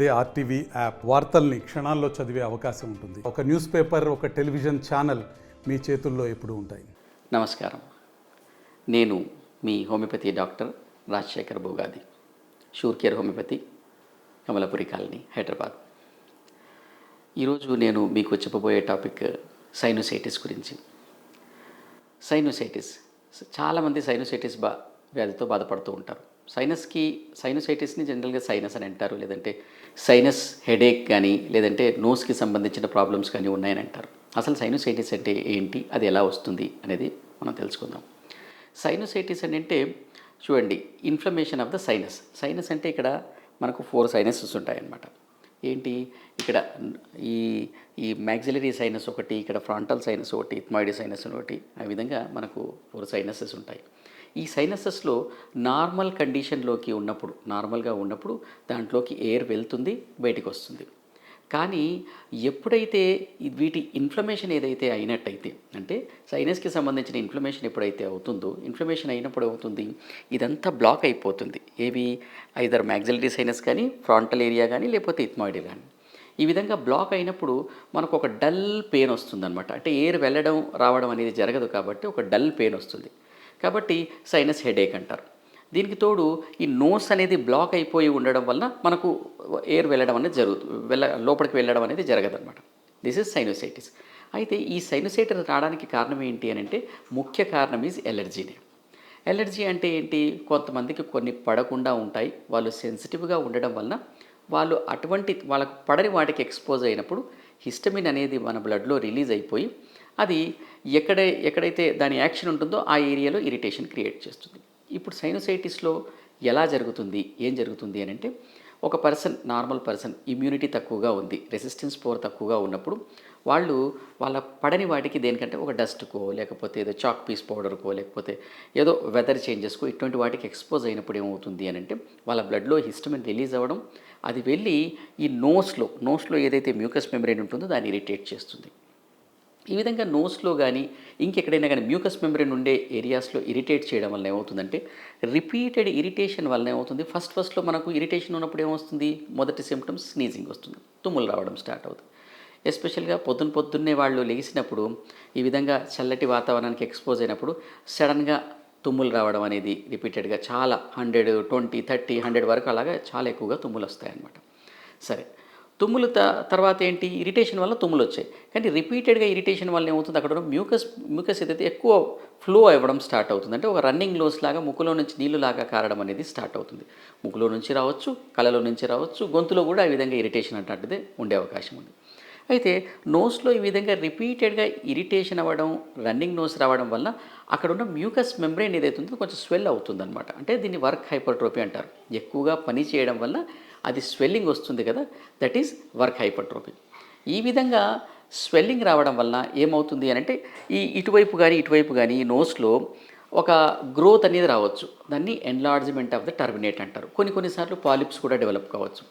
అదే RTV app వార్తల్ని క్షణాల్లో చదివే అవకాశం ఉంటుంది. ఒక న్యూస్ పేపర్ ఒక టెలివిజన్ ఛానల్ మీ చేతుల్లో ఎప్పుడు ఉంటాయి. నమస్కారం. నేను మీ homeopathy doctor Rajasekhar Bhogadi sure care homeopathy Kamalapuri colony Hyderabad. ఈరోజు నేను మీకు చెప్పబోయే టాపిక్ సైనోసైటిస్ గురించి. సైనోసైటిస్ చాలామంది సైనోసైటిస్ బా వ్యాధితో బాధపడుతూ ఉంటారు. సైనస్కి సైనోసైటిస్ని జనరల్గా సైనస్ అని అంటారు. లేదంటే సైనస్ హెడేక్ కానీ లేదంటే నోస్కి సంబంధించిన ప్రాబ్లమ్స్ కానీ ఉన్నాయని అంటారు. అసలు సైనోసైటిస్ అంటే ఏంటి? అది ఎలా వస్తుంది అనేది మనం తెలుసుకుందాం. సైనోసైటిస్ అని అంటే చూడండి inflammation of the sinus sinus అంటే ఇక్కడ మనకు ఫోర్ సైనసెస్ ఉంటాయన్నమాట. ఏంటి? ఇక్కడ ఈ ఈ మ్యాక్సిలరీ సైనస్ ఒకటి ఇక్కడ ఫ్రాంటల్ సైనస్ ఒకటి ఇథ్మాయిడ్ సైనస్ ఒకటి ఆ విధంగా మనకు ఫోర్ సైనసెస్ ఉంటాయి. ఈ సైనసెస్లో నార్మల్ కండిషన్లోకి ఉన్నప్పుడు నార్మల్గా ఉన్నప్పుడు దాంట్లోకి ఎయిర్ వెళ్తుంది బయటకు వస్తుంది కానీ ఎప్పుడైతే వీటి ఇన్ఫ్లమేషన్ ఏదైతే అయినట్టయితే అంటే సైనస్కి సంబంధించిన ఇన్ఫ్లమేషన్ ఎప్పుడైతే అవుతుందో ఇన్ఫ్లమేషన్ అయినప్పుడు అవుతుంది ఇదంతా బ్లాక్ అయిపోతుంది. ఏవి? ఐదర్ మ్యాగ్జిలరీ సైనస్ కానీ ఫ్రాంటల్ ఏరియా కానీ లేకపోతే ఇత్మాయిడ్ కానీ. ఈ విధంగా బ్లాక్ అయినప్పుడు మనకు ఒక డల్ పెయిన్ వస్తుందన్నమాట. అంటే ఎయిర్ వెళ్ళడం రావడం అనేది జరగదు కాబట్టి ఒక డల్ పెయిన్ వస్తుంది. కాబట్టి సైనస్ హెడేక్ అంటారు. దీనికి తోడు ఈ నోస్ అనేది బ్లాక్ అయిపోయి ఉండడం వలన మనకు ఎయిర్ వెళ్ళడం అనేది జరుగుతుంది వెళ్ళ లోపలికి వెళ్ళడం అనేది జరగదన్నమాట. దిస్ ఇస్ సైనోసైటిస్ అయితే ఈ సైనోసైటిస్ రావడానికి కారణం ఏంటి అని అంటే ముఖ్య కారణం ఈజ్ ఎలర్జీనే ఎలర్జీ అంటే ఏంటి? కొంతమందికి కొన్ని పడకుండా ఉంటాయి. వాళ్ళు సెన్సిటివ్గా ఉండడం వలన వాళ్ళు అటువంటి వాళ్ళకు పడని వాటికి ఎక్స్పోజ్ అయినప్పుడు హిస్టమిన్ అనేది మన బ్లడ్లో రిలీజ్ అయిపోయి అది ఎక్కడ ఎక్కడైతే దాని యాక్షన్ ఉంటుందో ఆ ఏరియాలో ఇరిటేషన్ క్రియేట్ చేస్తుంది. ఇప్పుడు సైనోసైటిస్లో ఎలా జరుగుతుంది? ఏం జరుగుతుంది అని అంటే ఒక పర్సన్ నార్మల్ పర్సన్ ఇమ్యూనిటీ తక్కువగా ఉంది రెసిస్టెన్స్ పవర్ తక్కువగా ఉన్నప్పుడు వాళ్ళు వాళ్ళ పడని వాటికి దేనికంటే ఒక డస్ట్కో లేకపోతే ఏదో చాక్ పీస్ పౌడర్కో లేకపోతే ఏదో వెదర్ చేంజెస్కో ఇటువంటి వాటికి ఎక్స్పోజ్ అయినప్పుడు ఏమవుతుంది అని అంటే వాళ్ళ బ్లడ్లో హిస్టమిన్ రిలీజ్ అవ్వడం అది వెళ్ళి ఈ నోస్లో నోస్లో ఏదైతే మ్యూకస్ మెమరీన్ ఉంటుందో దాన్ని ఇరిటేట్ చేస్తుంది. ఈ విధంగా నోస్లో కానీ ఇంకెక్కడైనా కానీ మ్యూకస్ మెంబ్రెయిన్ ఉండే ఏరియాస్లో ఇరిటేట్ చేయడం వల్ల ఏమవుతుందంటే రిపీటెడ్ ఇరిటేషన్ వల్ల ఏమవుతుంది? ఫస్ట్ ఫస్ట్లో మనకు ఇరిటేషన్ ఉన్నప్పుడు ఏమొస్తుంది? మొదటి సిమ్టమ్స్ స్నీజింగ్ వస్తుంది. తుమ్ములు రావడం స్టార్ట్ అవుతుంది. ఎస్పెషల్గా పొద్దున్న పొద్దున్నే వాళ్ళు లేచినప్పుడు ఈ విధంగా చల్లటి వాతావరణానికి ఎక్స్పోజ్ అయినప్పుడు సడన్గా తుమ్ములు రావడం అనేది రిపీటెడ్గా చాలా హండ్రెడ్ ట్వంటీ థర్టీ హండ్రెడ్ వరకు అలాగా చాలా ఎక్కువగా తుమ్ములు వస్తాయన్నమాట. సరే తుమ్ములు త తర్వాత ఏంటి? ఇరిటేషన్ వల్ల తుమ్ములు వచ్చాయి. కానీ రిపీటెడ్గా ఇరిటేషన్ వల్ల ఏమవుతుంది? అక్కడ ఉన్న మ్యూకస్ మ్యూకస్ ఏదైతే ఎక్కువ ఫ్లో అవ్వడం స్టార్ట్ అవుతుంది. అంటే ఒక రన్నింగ్ లోస్ లాగా ముక్కులో నుంచి నీళ్ళు లాగా కారడం అనేది స్టార్ట్ అవుతుంది. ముక్కులో నుంచి రావచ్చు కళ్ళలో నుంచి రావచ్చు గొంతులో కూడా ఆ విధంగా ఇరిటేషన్ అన్నట్టుదే ఉండే అవకాశం ఉంది. అయితే నోస్లో ఈ విధంగా రిపీటెడ్గా ఇరిటేషన్ అవ్వడం రన్నింగ్ నోస్ రావడం వల్ల అక్కడ ఉన్న మ్యూకస్ మెంబ్రెయిన్ ఏదైతుందో కొంచెం స్వెల్ అవుతుందన్నమాట. అంటే దీన్ని వర్క్ హైపర్ట్రోపీ అంటారు. ఎక్కువగా పని చేయడం వల్ల అది స్వెల్లింగ్ వస్తుంది కదా దట్ ఈస్ వర్క్ హైపర్ట్రోఫీ ఈ విధంగా స్వెల్లింగ్ రావడం వల్ల ఏమవుతుంది అని అంటే ఈ ఇటువైపు కానీ ఇటువైపు కానీ ఈ నోస్లో ఒక గ్రోత్ అనేది రావచ్చు. దాన్ని ఎన్లార్జ్మెంట్ ఆఫ్ ద టర్మినేట్ అంటారు. కొన్ని కొన్నిసార్లు పాలిప్స్ కూడా డెవలప్ కావచ్చు.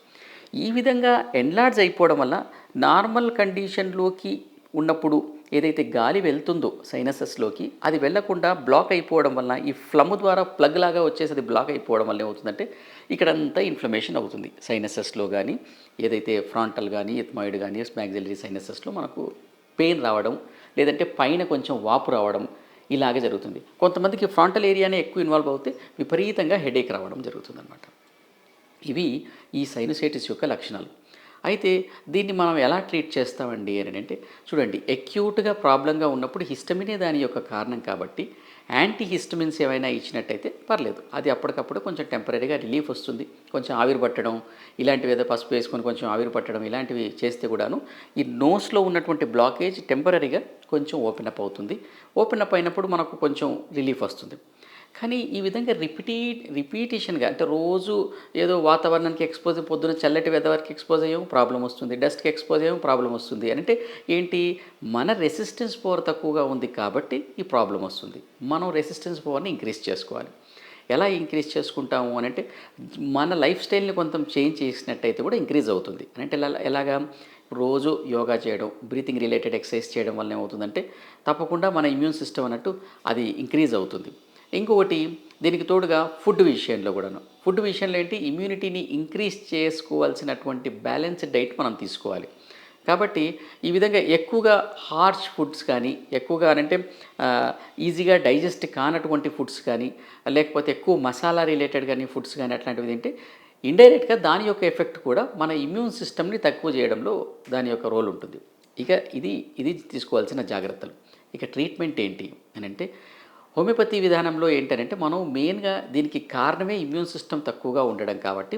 ఈ విధంగా ఎన్లార్జ్ అయిపోవడం వల్ల నార్మల్ కండిషన్లోకి ఉన్నప్పుడు ఏదైతే గాలి వెళ్తుందో సైనసెస్లోకి అది వెళ్ళకుండా బ్లాక్ అయిపోవడం వలన ఈ ఫ్లమ్ ద్వారా ప్లగ్ లాగా వచ్చేసి అది బ్లాక్ అయిపోవడం వల్ల ఏమవుతుందంటే ఇక్కడంతా ఇన్ఫ్లమేషన్ అవుతుంది. సైనసెస్లో కానీ ఏదైతే ఫ్రాంటల్ కానీ ఎత్మాయిడ్ కానీ స్మాగ్జిలరీ సైనసెస్లో మనకు పెయిన్ రావడం లేదంటే పైన కొంచెం వాపు రావడం ఇలాగే జరుగుతుంది. కొంతమందికి ఫ్రాంటల్ ఏరియానే ఎక్కువ ఇన్వాల్వ్ అవుతే విపరీతంగా హెడేక్ రావడం జరుగుతుంది ఇవి ఈ సైనసైటిస్ యొక్క లక్షణాలు. అయితే దీన్ని మనం ఎలా ట్రీట్ చేస్తామండి అని అంటే చూడండి ఎక్యూట్గా ప్రాబ్లంగా ఉన్నప్పుడు హిస్టమినే దాని యొక్క కారణం కాబట్టి యాంటీ హిస్టమిన్స్ ఏమైనా ఇచ్చినట్టయితే పర్లేదు. అది అప్పటికప్పుడు కొంచెం టెంపరీగా రిలీఫ్ వస్తుంది. కొంచెం ఆవిరి పట్టడం ఇలాంటివి ఏదో పసుపు వేసుకొని కొంచెం ఆవిరి పట్టడం ఇలాంటివి చేస్తే కూడాను ఈ నోస్లో ఉన్నటువంటి బ్లాకేజ్ టెంపరీగా కొంచెం ఓపెన్ అప్ అవుతుంది. ఓపెన్ అప్ అయినప్పుడు మనకు కొంచెం రిలీఫ్ వస్తుంది. కానీ ఈ విధంగా రిపిటీ రిపీటేషన్గా అంటే రోజు ఏదో వాతావరణానికి ఎక్స్పోజ్ పొద్దున చల్లటి వెదర్కి ఎక్స్పోజ్ అయ్యాము ప్రాబ్లం వస్తుంది. డస్ట్కి ఎక్స్పోజ్ అయ్యాము ప్రాబ్లం వస్తుంది. అంటే ఏంటి? మన రెసిస్టెన్స్ పవర్ తక్కువగా ఉంది కాబట్టి ఈ ప్రాబ్లం వస్తుంది. మనం రెసిస్టెన్స్ పవర్ని ఇంక్రీజ్ చేసుకోవాలి. ఎలా ఇంక్రీజ్ చేసుకుంటాము అని అంటే మన లైఫ్ స్టైల్ని కొంచెం చేంజ్ చేసినట్టయితే కూడా ఇంక్రీజ్ అవుతుంది. అంటే ఎలా ఎలాగా? రోజు యోగా చేయడం బ్రీతింగ్ రిలేటెడ్ ఎక్సర్సైజ్ చేయడం వల్ల ఏమవుతుందంటే తప్పకుండా మన ఇమ్యూన్ సిస్టమ్ అన్నట్టు అది ఇంక్రీజ్ అవుతుంది. ఇంకొకటి దీనికి తోడుగా ఫుడ్ విషయంలో కూడాను. ఫుడ్ విషయంలో ఏంటి? ఇమ్యూనిటీని ఇంక్రీజ్ చేసుకోవాల్సినటువంటి బ్యాలెన్స్డ్ డైట్ మనం తీసుకోవాలి. కాబట్టి ఈ విధంగా ఎక్కువగా హార్ష్ ఫుడ్స్ కానీ ఎక్కువగా అంటే ఈజీగా డైజెస్ట్ కానటువంటి ఫుడ్స్ కానీ లేకపోతే ఎక్కువ మసాలా రిలేటెడ్ కానీ ఫుడ్స్ కానీ అట్లాంటివి ఏంటి ఇండైరెక్ట్గా దాని యొక్క ఎఫెక్ట్ కూడా మన ఇమ్యూన్ సిస్టమ్ని తక్కువ చేయడంలో దాని యొక్క రోల్ ఉంటుంది. ఇక ఇది ఇది తీసుకోవాల్సిన జాగ్రత్తలు. ఇక ట్రీట్మెంట్ ఏంటి అని అంటే హోమియోపతి విధానంలో ఏంటంటే మనం మెయిన్గా దీనికి కారణమే ఇమ్యూన్ సిస్టమ్ తక్కువగా ఉండడం కాబట్టి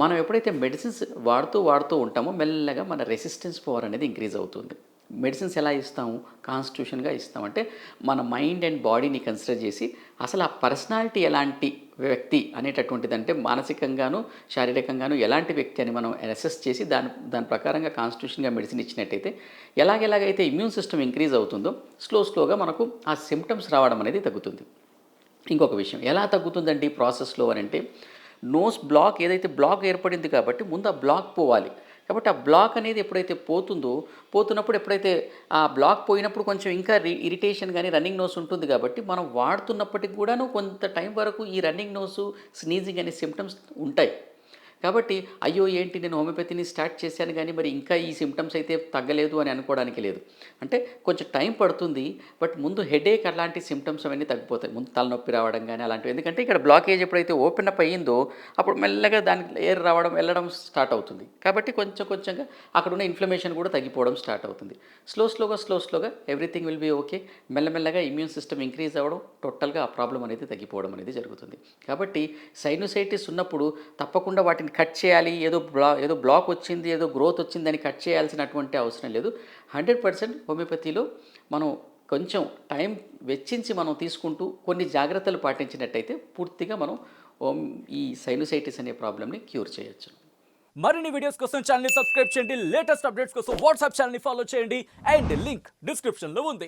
మనం ఎప్పుడైతే మెడిసిన్స్ వాడుతూ వాడుతూ ఉంటామో మెల్లగా మన రెసిస్టెన్స్ పవర్ అనేది ఇంక్రీజ్ అవుతుంది. మెడిసిన్స్ ఎలా ఇస్తాము? కాన్స్టిట్యూషన్గా ఇస్తామంటే మన మైండ్ అండ్ బాడీని కన్సిడర్ చేసి అసలు ఆ పర్సనాలిటీ ఎలాంటి వ్యక్తి అనేటటువంటిది అంటే మానసికంగాను శారీరకంగాను ఎలాంటి వ్యక్తి అని మనం అసెస్ చేసి దాని దాని ప్రకారంగా కాన్స్టిట్యూషన్గా మెడిసిన్ ఇచ్చినట్టయితే ఎలాగెలాగైతే ఇమ్యూన్ సిస్టమ్ ఇంక్రీజ్ అవుతుందో స్లో స్లోగా మనకు ఆ సిమ్టమ్స్ రావడం అనేది తగ్గుతుంది. ఇంకొక విషయం ఎలా తగ్గుతుందండి ఈ ప్రాసెస్లో అని అంటే నోస్ బ్లాక్ ఏదైతే బ్లాక్ ఏర్పడింది కాబట్టి ముందు ఆ బ్లాక్ పోవాలి. కాబట్టి ఆ బ్లాక్ అనేది ఎప్పుడైతే పోతుందో పోతున్నప్పుడు ఎప్పుడైతే ఆ బ్లాక్ పోయినప్పుడు కొంచెం ఇంకా ఇరిటేషన్ కానీ రన్నింగ్ నోస్ ఉంటుంది కాబట్టి మనం వాడుతున్నప్పటికి కూడాను కొంత టైం వరకు ఈ రన్నింగ్ నోసు స్నీజింగ్ అనే సిమ్టమ్స్ ఉంటాయి. కాబట్టి అయ్యో ఏంటి నేను హోమియోపతిని స్టార్ట్ చేశాను కానీ మరి ఇంకా ఈ సిమ్టమ్స్ అయితే తగ్గలేదు అని అనుకోవడానికి లేదు. అంటే కొంచెం టైం పడుతుంది బట్ ముందు హెడేక్ అలాంటి సిమ్టమ్స్ అవన్నీ తగ్గిపోతాయి. ముందు తలనొప్పి రావడం కానీ అలాంటివి. ఎందుకంటే ఇక్కడ బ్లాకేజ్ ఎప్పుడైతే ఓపెన్ అప్ అయ్యిందో అప్పుడు మెల్లగా దానికి ఎయిర్ రావడం వెళ్ళడం స్టార్ట్ అవుతుంది. కాబట్టి కొంచెం కొంచెంగా అక్కడ ఉన్న ఇన్ఫ్లమేషన్ కూడా తగ్గిపోవడం స్టార్ట్ అవుతుంది. స్లో స్లోగా స్లో స్లోగా ఎవ్రీథింగ్ విల్ బీ ఓకే మెల్లమెల్లగా ఇమ్యూన్ సిస్టమ్ ఇంక్రీజ్ అవ్వడం టోటల్గా ఆ ప్రాబ్లం అనేది తగ్గిపోవడం అనేది జరుగుతుంది. కాబట్టి సైనోసైటిస్ ఉన్నప్పుడు తప్పకుండా వాటిని కట్ చేయాలి ఏదో బ్లా ఏదో బ్లాక్ వచ్చింది ఏదో గ్రోత్ వచ్చిందని కట్ చేయాల్సినటువంటి అవసరం లేదు. హండ్రెడ్ పర్సెంట్ హోమియోపతిలో మనం కొంచెం టైం వెచ్చించి మనం తీసుకుంటూ కొన్ని జాగ్రత్తలు పాటించినట్టయితే పూర్తిగా మనం హోమ్ ఈ సైనోసైటిస్ అనే ప్రాబ్లమ్ని క్యూర్ చేయొచ్చు. మరిన్ని వీడియోస్ కోసం ఛానల్ సబ్స్క్రైబ్ చేయండి. లేటెస్ట్ అప్డేట్స్ కోసం వాట్సాప్ ఛానల్ని ఫాలో చేయండి. అండ్ లింక్ డిస్క్రిప్షన్లో ఉంది.